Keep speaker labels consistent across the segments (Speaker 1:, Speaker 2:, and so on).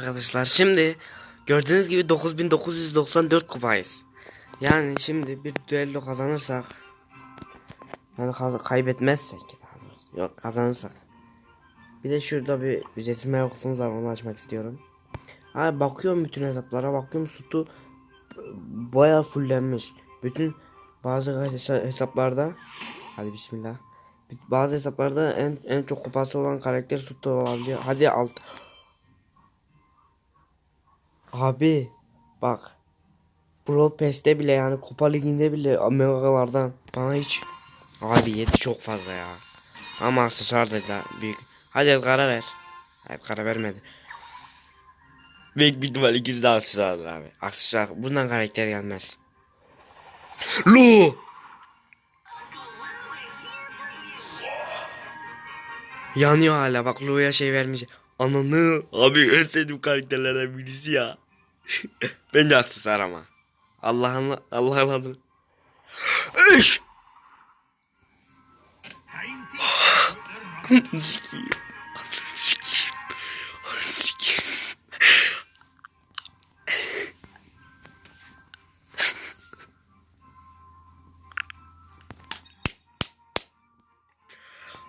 Speaker 1: Arkadaşlar şimdi gördüğünüz gibi 9994 kupayız. Yani şimdi bir düello kazanırsak yani kaybetmezsek yok kazanırsak. Bir de şurada bir ücretsiz mevkusumuz var onu açmak istiyorum. Abi bakıyorum bütün hesaplara bakıyorum sütü baya fullenmiş. Bütün bazı hesa- hesaplarda hadi bismillah. Bazı hesaplarda en en çok kupası olan karakter sütü olabiliyor. Hadi alt Abi bak. Pro Pass'te bile yani Kupa Ligi'nde bile Megalardan bana hiç Abi yedi çok fazla ya. Ama aksesuar da büyük. Hadi karar ver. Karar vermedi. Büyük bir ihtimal ikisi de aksesuardır abi. Aksesuar bundan karakter gelmez. Lu! Yanıyor hala. Bak Lu'ya şey vermeyecek Ananı. Abi en sevdiğim karakterlerden birisi ya. Bence aksesuar ama Allah'ın Allah'ın adını Üş! Ananı.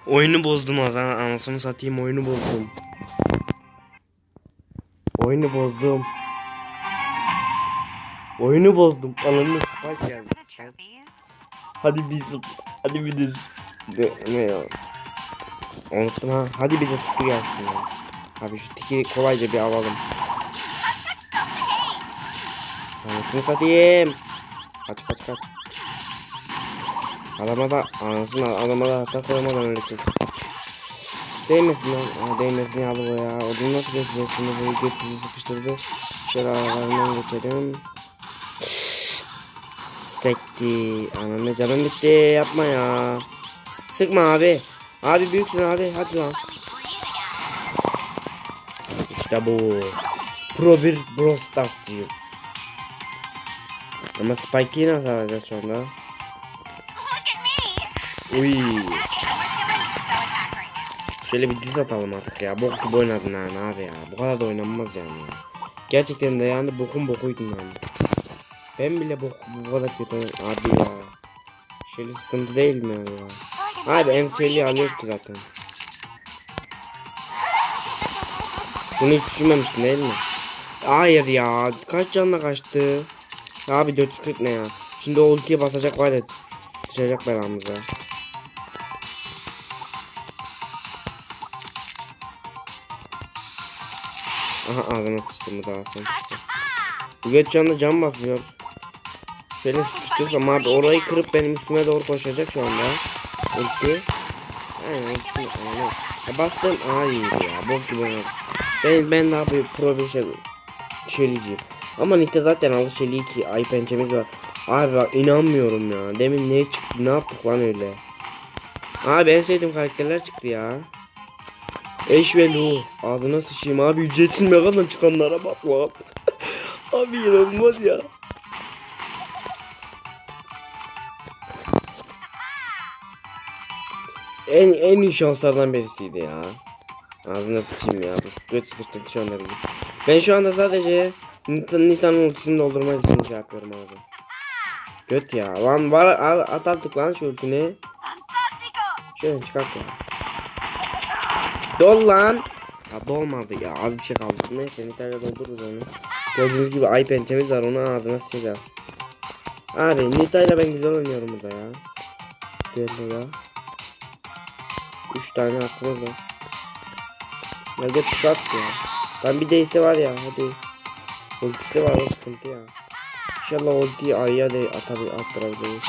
Speaker 1: Oyunu bozdum az an- anasını satayım oyunu bozdum. Oyunu bozdum. Oyunu bozdum. Ananı spike geldi. Hadi biz hadi bir de ne, ya? Unuttum ha. Hadi bir de sütü gelsin ya. Abi şu tiki kolayca bir alalım. Anasını satayım. Kaç kaç kaç. Adama da anasını adama da hasar koymadan öyle. Değmesin lan. Aa, değmesin ya bu ya. Odunu nasıl geçeceğiz şimdi bu göt bizi sıkıştırdı. Şöyle aralarından geçelim. Sekti. Ananı canım bitti. Yapma ya. Sıkma abi. Abi büyüksün abi. Hadi lan. İşte bu. Pro bir Brawl Stars'cıyız. Ama Spike'i nasıl alacağız şu anda? Uy. Şöyle bir diz atalım artık ya. Bok gibi oynadın yani abi ya. Bu kadar da oynanmaz yani. ya. Gerçekten de yani bokun bokuydun yani. Ben bile bok bu kadar kötü abi ya. Şöyle sıkıntı değil mi ya? Abi
Speaker 2: where
Speaker 1: alıyor ki zaten. Bunu hiç düşünmemiştin değil mi? Hayır ya. Kaç canla kaçtı? Abi 440 ne ya? Şimdi o ultiye basacak var ya. Sıçacak belamıza. Aha ağzıma sıçtım bu da. Bu göt canlı cam basıyor. Şöyle sıkıştırsam abi orayı kırıp benim üstüme doğru koşacak şu anda. Ulti. Aynen aynen. Ya bastım ay ya bok gibi oynadım. Ben, ben daha bir profesyonel şeliciyim. Ama Nite zaten alış şeliği ki ay pençemiz var. Abi bak inanmıyorum ya. Demin ne çıktı ne yaptık lan öyle. Abi en sevdiğim karakterler çıktı ya. Eş ve Lu. Ağzına sıçayım abi ücretsiz megadan çıkanlara bak lan. abi inanılmaz ya. En en iyi şanslardan birisiydi ya. Ağzına sıçayım ya. Bu göt şu anda bizi. Ben şu anda sadece Nita- Nita'nın ultisini doldurmak için şey yapıyorum abi. Göt ya. Lan var at artık lan şu ultini. Şöyle çıkart ya. Dol lan. Ya dolmadı ya. Az bir şey kaldı. Neyse Nita'yla doldururuz onu. Gördüğünüz gibi ay pençemiz var. Onu ağzına sıçacağız. Abi Nita'yla ben güzel oynuyorum burada ya. Düello ya. 3 tane var. Ya git sat ya. Ben bir değse var ya hadi. Ultisi var o sıkıntı ya. İnşallah ultiyi ayıya de atabil attırabiliriz.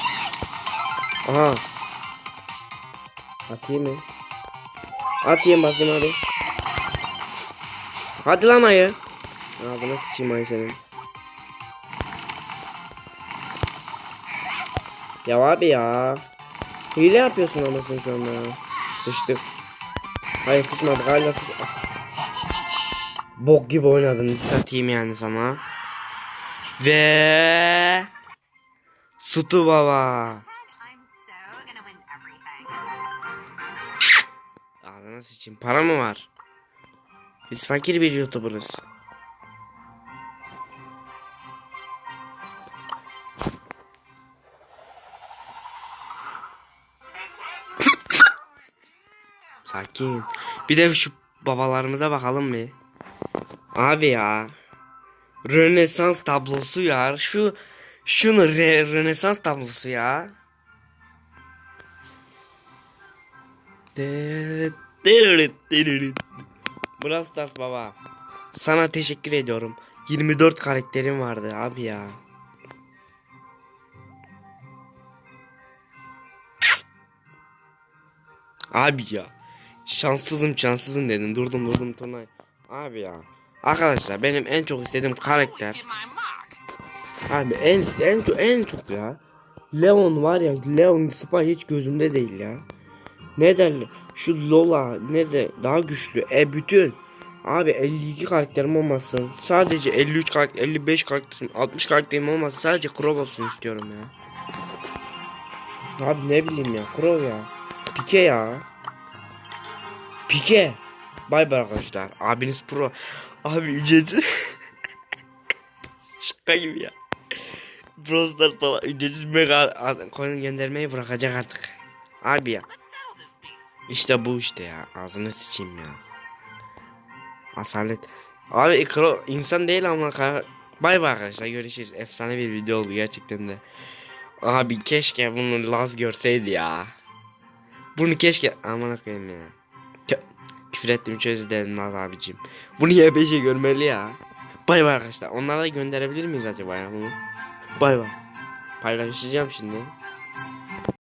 Speaker 1: Aha. Atayım mı? Atayım basayım hadi. Hadi lan ayı. Ağzına sıçayım ayı senin. Ya abi ya. Hile yapıyorsun ama sen şu anda. Sıçtık. Hayır sıçmadık hala sıç... Bok gibi oynadın. Satayım yani sana. Ve... Sutu baba. Nasıl için? Para mı var? Biz fakir bir youtuberız. Sakin. Bir de şu babalarımıza bakalım mı? Abi ya. Rönesans tablosu ya. Şu şunu re, Rönesans tablosu ya. De Brawl Stars baba. Sana teşekkür ediyorum. 24 karakterim vardı abi ya. Abi ya. Şanssızım şanssızım dedin. Durdum durdum Tunay. Abi ya. Arkadaşlar benim en çok istediğim karakter. Abi en en çok en çok ya. Leon var ya Leon Spy hiç gözümde değil ya. Ne derler? Şu Lola ne de daha güçlü. E bütün. Abi 52 karakterim olmasın. Sadece 53 karakter, 55 karakterim, 60 karakterim olmasın. Sadece Crow olsun istiyorum ya. Abi ne bileyim ya. Crow ya. Pike ya. Pike. Bay bay arkadaşlar. Abiniz pro. Abi ücretsiz. Şaka gibi ya. Brawl Stars falan ücretsiz mega coin göndermeyi bırakacak artık. Abi ya. İşte bu işte ya. Ağzını sıçayım ya. Asalet. Abi ikro insan değil ama bay bay arkadaşlar görüşürüz. Efsane bir video oldu gerçekten de. Abi keşke bunu Laz görseydi ya. Bunu keşke aman koyayım ya. Küfür ettim çöz dedim Laz abicim. Bunu YBC görmeli ya. Bay bay arkadaşlar. Onlara da gönderebilir miyiz acaba ya bunu? Bay bay. Paylaşacağım şimdi.